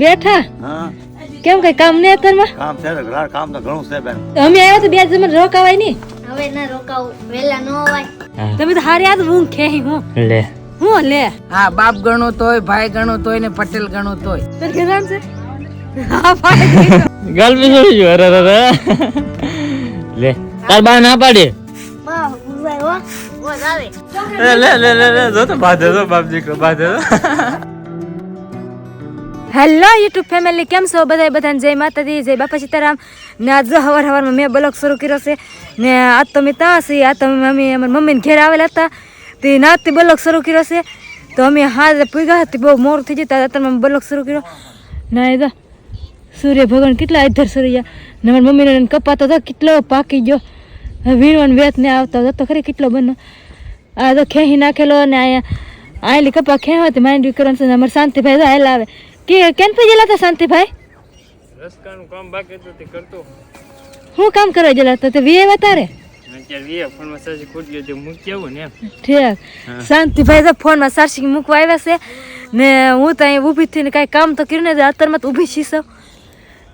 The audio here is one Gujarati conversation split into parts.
બેઠા? હા. કેમ કઈ કામ નહીં અત્યારમાં? કામ છે તો ઘણા કામ તો ઘણું છે બેન. અમે આવ્યા તો બે જમણ રોકાવાય નહીં. હવે ના રોકાવું વેલા નો અવાય તમે તો હારી યાદ હું ખેહી હું. લે. હું લે. હા બાપ ગણો તોય ભાઈ ગણો તોય ને પટેલ ગણો તોય તો કેદાન છે? હા ભાઈ ગાલ બી છોડી જો અરે અરે લે તાર બા ના પાડે. બા ઉભાઈ હો. ઓ આવે. લે લે લે લે જો તો બાધે તો બાપજી કો બાધે તો હેલો યુટ્યુબ ફેમિલી, કેમ છો બધા બધાને? જય માતાજી, જય બાપા સીતારામ. ને આજ જો હવાર હવારમાં મેં બ્લોગ શરૂ કર્યો છે. ને આજ તો મેં ત્યાં છીએ આ તો મમ્મી, અમારા મમ્મીને ઘેર આવેલા હતા. તે નાતથી બ્લોગ શરૂ કર્યો છે. તો અમે હાજર પૂગ્યા હતી, બહુ મોર થઈ જતા અત્યારે મેં બ્લોગ શરૂ કર્યો. ના એ સૂર્ય ભગવાન કેટલા અધર સૂર્ય ને મારી મમ્મીને કપાતો તો કેટલો પાકી ગયો. વીણવાનું વેત ને આવતો હતો ખરી કેટલો બનો. આ તો ખેહી નાખેલો ને અહીંયા આયલી કપા ખેવાતી માંડવી કરવાનું છે અમારે શાંતિભાઈ તો આયલા આવે. કે કેમ પેજેલા હતા શાંતિભાઈ? રસકાનું કામ બાકી હતું તે કરતો. હું કામ કરવા ગયેલા હતા? તે વીએ વતારે શાંતિભાઈ તો ફોનમાં સારસી મૂકવા આવ્યા છે. ને હું તો અહીં ઊભી થઈને કાંઈ કામ તો કર્યું ને અત્યારમાં તો ઊભી છીએ સૌ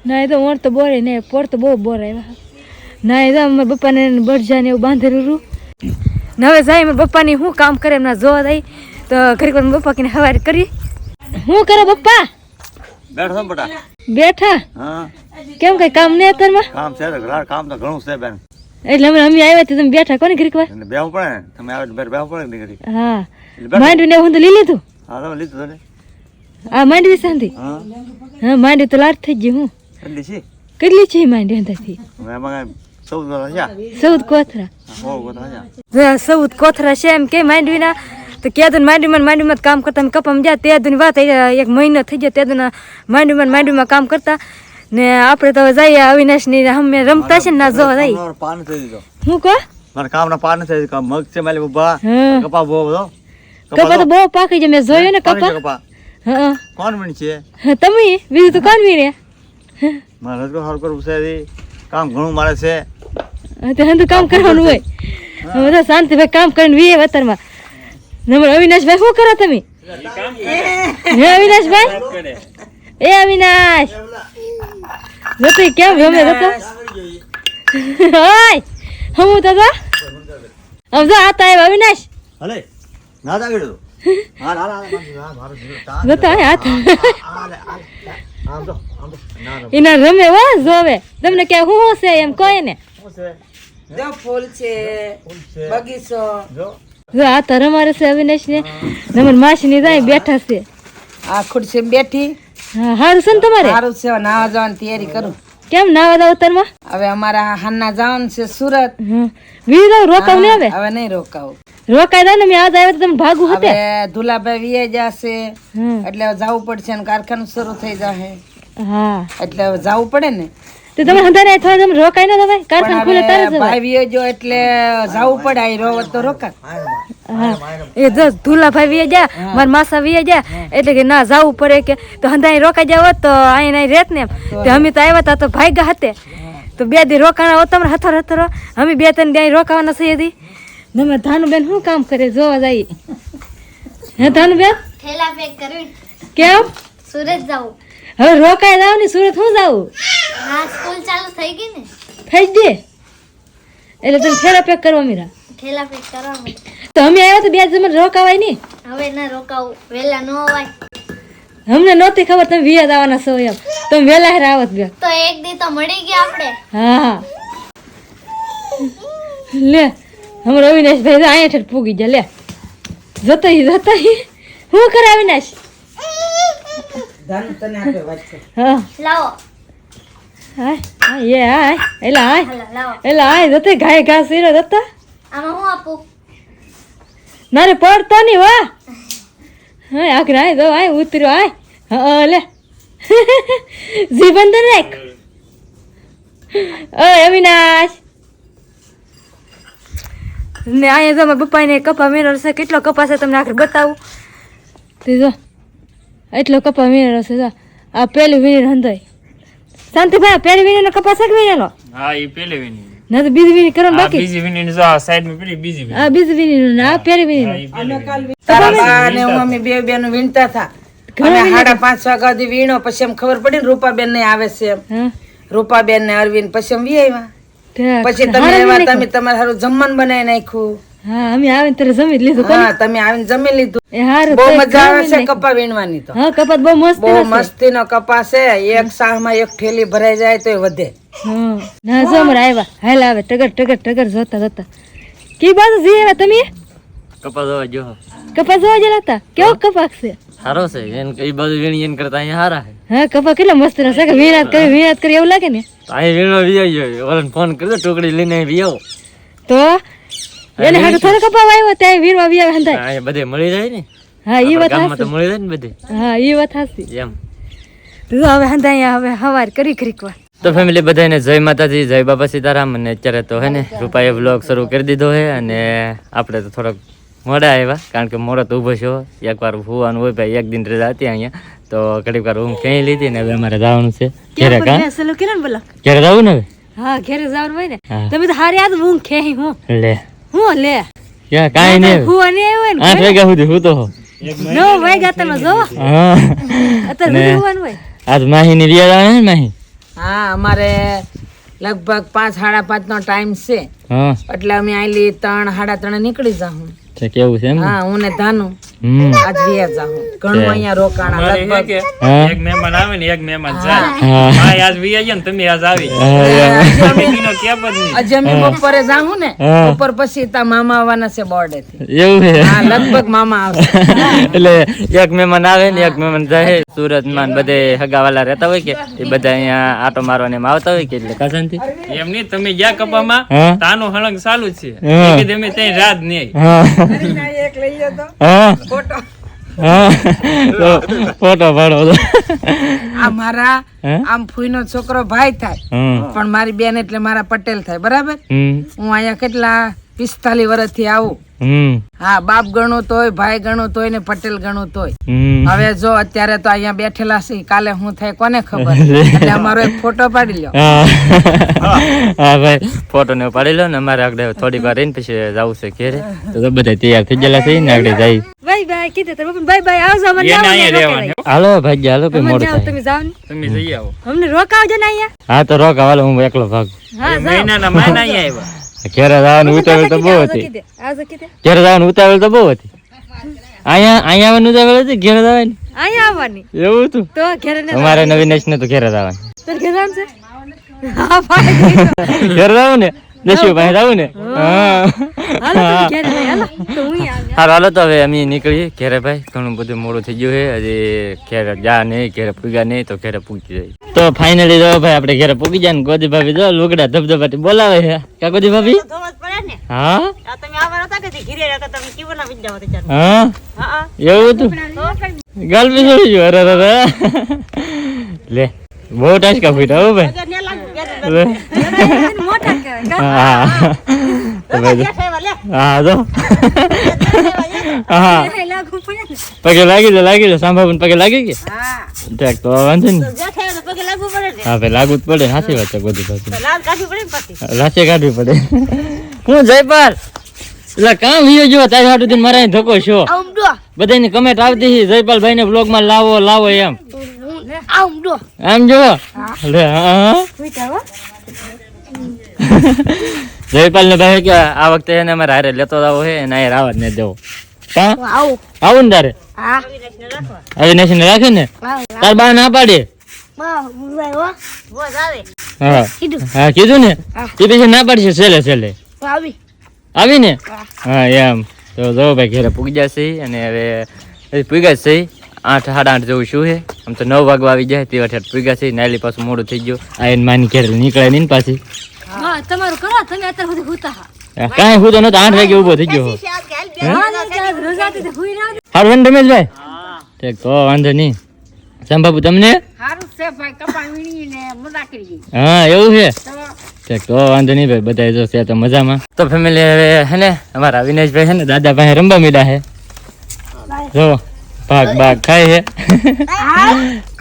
ના એ તો ઓણ તો બોરે ને પોર તો બહુ બોર આવ્યા. ના એ તો અમારા પપ્પાને બળજા ને એવું બાંધેલું રૂ. ને હવે જાય મારા પપ્પાની શું કામ કરે એમના જોવા જાય. તો ઘડીક વાર મારા પપ્પા કીને હવારી કરી. હું કરો પપ્પા? બેઠો બેટા? બેઠા? હા. કેમ કઈ કામ નહીં અત્યારમાં? કામ છે ઘણા કામ તો ઘણું છે બેન. એટલે અમે અમે આવ્યા તો તમે બેઠા કોને ઘડીક વાર? બેહવું પડે તમે આવે બેર બેહવું પડે ને હા. માંડવી ને હું તો લઈ લીધું. હા તમે લીધું આ માંડવી શાંતિ હા. માંડવી તો લાટ થઈ ગઈ હું. કેટલી છે? કેટલી છે માંડવી અંદરથી હવે એમાં સૌદ કોથરા થયા જો સૌદ કોથરા છે એમ કે માંડવીના તો માંડવીમાં માંડીમાં માંડવીમાં કામ કરતા અમે કપામાં જાય તે દિન વાત એક મહિનો થઈ જાય તે દુના માંડવીમાં માંડીમાં માંડવીમાં કામ કરતા. ને આપણે તો જઈએ અવિનાશની અમે રમતા છે ને ના જોવા જઈએ. પાન થઈ હું કહો? મારા કામના પાન થઈ કામ મગ છે માલી ઊભા કપા બહુ બધો. કપા તો બહુ પાકી છે મેં જોયું ને કપા. હા કોણ વીણ છે? તમે. બીજું તો કોણ વીરે મારે તો સારું કરવું છે કામ ઘણું મારે છે. તે કામ કરવાનું હોય. બધા શાંતિ શાંતિભાઈ કામ કરીને વીએ વતરમાં નંબર અવિનાશભાઈ શું કરો તમે હે અવિનાશભાઈ એ અવિનાશ જતો કેમ ગમે જતો હાય હમું તો તો આમ તો આતા આવ્યા અવિનાશ હલે ના હાથ ના ના એના રમે હો જોવે તમને કે હું હું છે એમ કહે ને શું છે જો ફૂલ છે બગીચો જો આ તો છે અવિનાશ ને. નમર માસી ની જાય બેઠા છે. આ ખુરશી બેઠી. હા હારું છે ને તમારે? સારું છે નાવા જવાની તૈયારી કરું. કેમ નાવા દાવ ઉતરમાં? હવે અમારા હાના જવાનું છે સુરત. વીર રોકાવ ને હવે હવે નહીં રોકાવ. રોકાઈ દો ને મેં આજ આવ્યા તમે ભાગું હતે. હવે ધુલાભાઈ વીએ જશે. એટલે જવું પડશે ને કારખાનું શરૂ થઈ જશે હા. એટલે જવું પડે ને. તો તમે હંધાને થોડા તમે રોકાઈ ન દવાય પણ કારખાનું ખુલે તારે જવાય. ભાઈ જો એટલે જાવું પડે આઈ રોવત તો રોકા એ જો ધૂલા ભાઈ વીએ જા માર માસા વીએ જા એટલે કે ના જાવું પડે કે તો હંધાઈ રોકાઈ જાવ હોત તો અહીં નહીં રેત ને એમ. તો અમે તો આવ્યા હતા તો ભાઈ ગયા હતે તો બે દી રોકાણા હો તમારે હથર હથરો. અમે બે ત્રણ દી રોકાવાના છીએ દી. તમે ધાનુબેન શું કામ કરે જોવા જઈએ હે ધાનુબેન? થેલા પેક કરવી કેમ? સુરત જાવ હવે રોકાઈ જાવ ને સુરત હું જાવું હા સ્કૂલ ચાલુ થઈ ગઈ ને. થઈ દે. એટલે તમે થેલા પેક કરવા મીરા થેલા પેક કરવા. તો અમે આવ્યા તો બે જમણ રોકાવાય નહીં. હવે ના રોકાવું વેલા ન અવાય અમને નહોતી ખબર તમે વિયાદ આવવાના છો એમ. તમે વેલા હેર આવત બે. તો એક દી તો મળી ગયા આપણે. હા. લે હમણાં અવિનાશભાઈ તો અહીંયા ઠેઠ પૂગી ગયા. લે. જતો ઈ હું કરે અવિનાશ? તને આપે વાંચો હા. લાવો. હાય એ હાય એલા હાય એલા હાય જતો ઘાય ઘા સીરો જતો આમાં હું આપું? નારે પડતો નહીં વા હા આખરે રાય જો હાય ઉતર્યો હાય. હા લે. જીવન રાખ. ઓ અવિનાશ. ને અહીંયા જો મારા પપ્પાને કપા મેળો છે કેટલો કપા છે તમને આખરે બતાવું? તે જો એટલો કપા મેળો છે જો. આ પેલી વીણી હંધાઈ શાંતિભાઈ આ પેલી વીણીનો કપા છે કે વીણીનો? હા એ પેલે વિની ના તો બીજી વીણી કરવાનું બાકી. બીજી વિની જો આ સાઈડમાં પેલી બીજી વિની હા બીજી વીણીનો ને આ પેલી કાલ તારા બા ને હું અમે બે નું વીણતા હતા અને સાડા પાંચ વાગ્યા સુધી વીણો પછી એમ ખબર પડી ને રૂપાબેન ને આવે છે એમ. રૂપાબેન ને અરવિંદ પછી એમ વી આવ્યા પછી તમે તમે તમારે સારું જમવાનું બનાવી નાખ્યું. હા અમે આવીને ત્યારે જમી લીધું હા તમે આવીને જમી લીધું. એ હારું બહુ મજા આવે છે કપા વીણવાની તો. હા કપાત બહુ મસ્ત બહુ મસ્તી નો કપા છે. એક સાહમાં એક થેલી ભરાઈ જાય તો વધે. હા ના જો આવ્યા હાલ આવે ટગર ટગર ટગર જોતા જોતા. કી બાજુ જી આવ્યા તમે? કપાસ હવે જો કપાસ જોવા ગયેલા હતા? કેવો કપાસ છે? સારો છે એને એ બાજુ વીણી એને કરતા અહીંયા હારા હા કપા કેટલા મસ્ત ના છે. કે કરી વિરાટ કરી એવું લાગે ને? અહીં વીણો વી આવ્યો ઓલાને ફોન કરી ટુકડી લઈને વી આવો તો? એને હાડો થોડો કપા આવ્યો ત્યાં વીરવા વિયા હંધાય. અહીંયા બધે મળી જાય ને? હા ઈ વાત ગામમાં તો મળી જાય ને બધે? હા ઈ વાત હાસી એમ. તું હવે હંધાય હવે હવાર કરી ખરીક વાર. તો ફેમિલી બધાને જય માતાજી જય બાબા સીતારામ. અને અત્યારે તો હે ને રૂપાએ વ્લોગ શરૂ કરી દીધો છે અને આપણે તો થોડોક મોડા આવ્યા કારણ કે મોડો તો ઊભો છો. એકવાર હોવાનું હોય ભાઈ એક દિન રજા હતી અહીંયા. તો ઘડીક વાર ઊંઘ ક્યાંય લીધી ને હવે અમારે જવાનું છે. ઘેરે કા? ઘેરે જવું ને હવે? હા ઘેરે જવાનું હોય ને. તમે તો હારી આજ ઊંઘ ખેહી હું. લે હું લે? ક્યાં કાંઈ નહીં. હું નહીં આવ્યો ને આઠ વાગ્યા સુધી હું તો હો. વાગ્યા તમે જો હા. અત્યારે બધું હોય? આજ માહીની રિયાદ આવે ને માહી? હા અમારે લગભગ પાંચ સાડા પાંચ નો ટાઈમ છે એટલે અમે આયલી ત્રણ સાડા ત્રણ નીકળી જાઉં તો કેવું છે એમ? હા હું ને ધાનું. હમ. આજ વિયા જાઉં ઘણું અહીંયા રોકાણા લગભગ. એક મહેમાન આવે ને એક મહેમાન જાય. હા. હા. આજ વી આવીએ ને તમે આજ આવી. હા, કેપ જ નહીં. આજે બપોરે જાઉં ને બપોર પછી તા મામા આવવાના છે બોર્ડે થી એવું છે? હા લગભગ મામા આવશે. એટલે એક મહેમાન આવે ને એક મહેમાન જાય. સુરતમાં બધે હગાવાલા રહેતા હોય કે એ બધા અહીંયા આટો મારવાને એમ આવતા હોય કે એટલે કાસનથી એમ નહીં તમે ગયા કપામાં તાનું હળંગ ચાલુ જ છે. એ તમે ત્યાં રાત નહીં. હા એક લઈ ગયો તો. હા. ફોટો. ફોટો પાડો આ મારા આમ ફૂઈનો છોકરો ભાઈ થાય. પણ મારી બેન એટલે મારા પટેલ થાય. બરાબર? હું અહીંયા કેટલા પિસ્તાલીસ વર્ષથી આવું. હા બાપ ગણું તોય ભાઈ ગણું તોય ને પટેલ ગણું તોય. હવે જો અત્યારે તો અહીંયા બેઠેલા છે કાલે હું થાય કોને ખબર? એટલે અમારો એક ફોટો પાડી લો હા. ભાઈ. ફોટો ને પાડી લો ને અમારે આગળ થોડી વાર રહીને પછી જવું છે ઘેરે. તો બધા તૈયાર થઈ ગયેલા છે ને આગળ જાય. બાય બાય કીધું બાય બાય આવજો ને. હાલો ભાઈ હાલો પછી મોડું તમે જાવ તમે જઈ આવો. અમને રોકાવજો ને અહીંયા. હા તો રોક હાલો હું એકલો ભાગ. હા જાવ મહિનાના મહિના અહીંયા આવ્યા. ઘેરે જવાનું ઉતાવળ તો બહુ હતી. ઘેરે જવાનું ઉતાવળ તો બહુ હતી. અહીંયા અહીંયા આવવાનું ઉતાવળ હતી ઘેરે જવાની? અહીંયા આવવાની. એવું તું તો ઘરે અમારે નવીનેશ ને તો ઘેરે જવાનું. ઘરે ને? જવું ને. હા. હાલો તમે ઘરે લઈ હાલો. તો હું અહીંયા આવી. હારું હાલો તો હવે અમે નીકળીએ ઘેરે ભાઈ. ઘણું બધું મોડું થઈ ગયું છે. હજી ઘેરે જા નહીં ઘેરે પૂગ્યા નહીં તો ઘેરે પૂગી જાય. તો ફાઇનલી જો ભાઈ આપણે ઘેરે પૂગી જાય ને ગોદી ભાભી જો લુગડા ધબધબાટી બોલાવે છે. કા ગોદી ભાભી? હા? હા? એવું હતું? ગાલ બી છોડી ગયો. અરે લે બહુ ટાચકા ફૂટા હો ભાઈ? હા. ભાઈ હા. પગે લાગી દે લાગી દે સાંભા પગે લાગી કે ટેક તો વાંધો ને હા ભાઈ લાગુ જ પડે સાચી વાત છે બધી પાછી લાચે કાઢવી પડે. હું જયપાલ? એટલે કામ વિયો જો તારે હાટુ મારા ધક્કો છો બધાની કમેન્ટ આવતી છે જયપાલ ભાઈ ને બ્લોગમાં લાવો લાવો એમ. આમ જો લે હા જયપાલ ને ભાઈ કે આ વખતે એને અમારે હારે લેતો આવો છે અને આવવા જ ને દેવો આવું ને તારે અવિનાશ ને રાખે ને તાર બા ના પાડે હા હા કીધું ને એ પછી ના પાડશે છેલ્લે છેલ્લે આવી ને હા એમ તો જો ભાઈ ઘેરે પૂગી જશે અને હવે પૂગ્યા છે આઠ સાડા આઠ જેવું શું છે? આમ તો નવ વાગવા આવી જાય તે અઠાઠ પૂગ્યા છે નાયલી પાછું મોડું થઈ ગયું. આ એને માની ઘેર નીકળે નહીં ને પાછી. હા તમારું કરો તમે અત્યારે સુધી હુતા. કાંઈ હું તો નતો આઠ વાગે ઊભો થઈ ગયો. હારું રમેશભાઈ? ઠીક તો વાંધો નહીં. સંભાબુ તમને? સારું છે ભાઈ કપા વીણીને મજા કરી હા એવું છે? ઠીક તો વાંધો નહીં ભાઈ બધા જો છે તો મજામાં. તો ફેમિલી હવે હે ને અમારા વિનેશભાઈ છે ને દાદા પાસે રમવા મીડા છે જો. ભાગ ભાગ ખાય છે.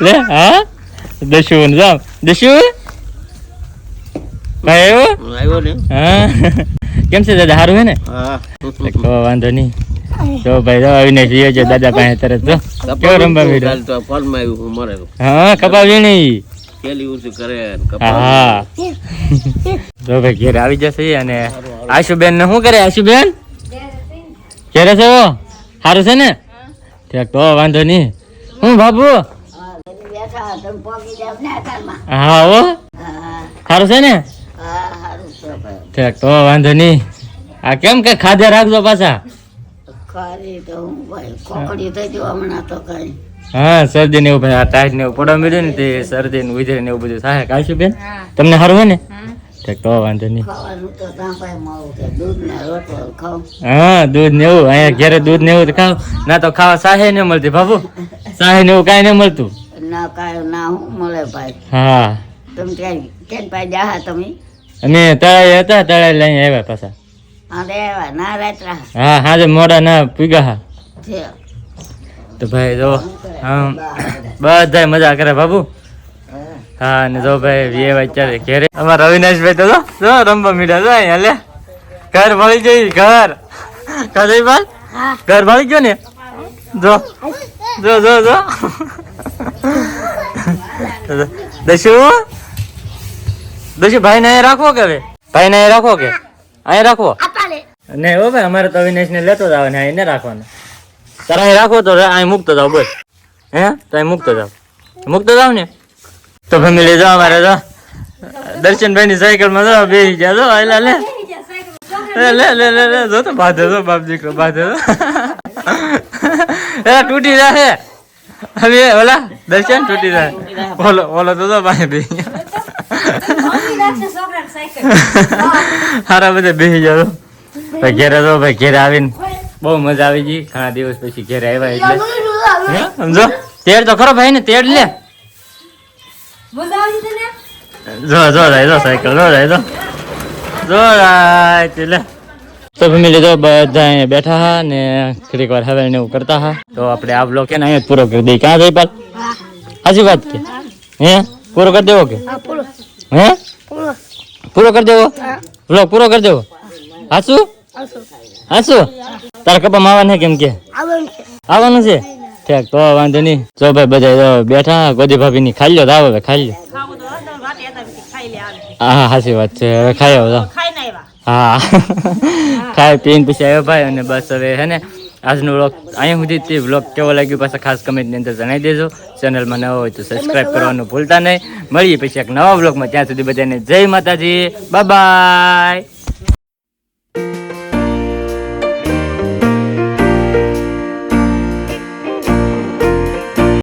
લે હા? દશુન જાવ દસ્યુ ભાઈ આવ્યો? ને. હા. કેમ છે દાદા સારું હે ને? હા. તો વાંધો નહીં. તો ભાઈ જો આવીને જીયો જો દાદા પાસે તરત જો. કેવો રમવા મીડો? તો ફોનમાં આવ્યું હું મરે હા કપાવી નહીં. કેલી ઊંચું કરે કપા હા. જો ભાઈ ઘેર આવી જશે અને આશુબેન ને શું કરે આશુબેન? ઘેરે છે સારું છે ને? ઠીક તો વાંધો નહીં. હું બાબુ હા ઓ સારું છે ને? ઠેક તો વાંધો નહીં. આ કેમ કે ખાધે રાખજો પાછા. હા શરદી ને એવું ટાઈટ ને એવું પડવા મળ્યું ને તે શરદી ને ઉધરે ને એવું બધું થાય. કાશું બેન તમને સારું હોય ને? ઠીક તો વાંધો નહીં. હા દૂધ ને એવું. અહીંયા ઘેરે દૂધ ને એવું તો ખાવ ના તો ખાવા સાહે ને મળતી બાબુ સાહે ને એવું કાંઈ ન મળતું. ના કાંઈ ના હું મળે ભાઈ. હા. તમે ક્યાં કેમ ભાઈ જાહા તમે? અમે તળાઈ હતા તળાઈ લઈને આવ્યા પાછા. અરે ના હા હાજે મોડા ના પીગા હા. તો ભાઈ જો આમ બધા મજા કરે બાબુ હા ને જો ભાઈ વીએ અત્યારે ઘેરે. અમારા અવિનાશભાઈ તો જો રમવા મીડા જો અહીંયા લે. ઘર મળી જઈ ઘર. ઘર બાલ ઘર મળી ગયો ને? જો જો જો જો. દશુ? દશુ ભાઈ ને અહીંયા રાખવો કે હવે? ભાઈ ને અહીંયા રાખવો કે? અહીંયા રાખવો? ને ઓ ભાઈ અમારે તો અવિનાશ ને લેતો જ આવે ને અહીંયા રાખવાનો. તારે અહીં રાખો તો અહીં મૂકતો જાવ બસ હે? તો અહીં મૂકતો જાવ. મૂકતો જાવ ને? તો ફેમિલી જાઓ અમારે તો. દર્શનભાઈ ની સાયકલમાં જાઓ બેસી ગયા જો એલા લે લે લે લે લે લે જો તો બાધે તો બાપ દીકરો બાધે તો એ તૂટી જાય હવે ઓલા દર્શન તૂટી જાય ઓલો ઓલો તો જો બેસી ગયા. હારા બધે બેસી જાવ ભાઈ ઘેરે તો ભાઈ ઘેરે આવીને બહુ મજા આવી ગઈ. ઘણા દિવસ પછી ઘેરે આવ્યા એટલે. સમજો? તેડ તો ખરો ભાઈ ને તેડ લે. જો જો સાયકલ. જો જાય જો જો જાય તે તો ફેમિલી તો બધા અહીંયા બેઠા હા ને ઘડીક વાર હવે એવું કરતા હા. તો આપણે આ બ્લોક એને અહીંયા પૂરો કરી દઈએ. ક્યાં જઈ પાલ સાચી વાત કે? હે? પૂરો કરી દેવો કે? હે પૂરો. કરી દેવો? બ્લોક પૂરો કરી દેવો? હાસુ હાસુ તારા કપામાં આવવાના કેમ કે? આવવાનું છે? ઠીક તો વાંધો નહીં. જો ભાઈ બધા બેઠા ગોદી ભાભી ની ખાઈ લો તો આવો ખાઈ લો હા સાચી વાત છે હવે ખાઈ આવો હા. ખાઈ પીને પછી આવ્યો ભાઈ અને બસ હવે હે ને આજનો વ્લોગ અહીંયા સુધી તે વ્લોગ કેવો લાગ્યો પાછા ખાસ કમેન્ટની અંદર જણાવી દેજો. ચેનલમાં નવો હોય તો સબસ્ક્રાઇબ કરવાનું ભૂલતા નહીં. મળીએ પછી એક નવા વ્લોગમાં ત્યાં સુધી બધાને જય માતાજી. બાય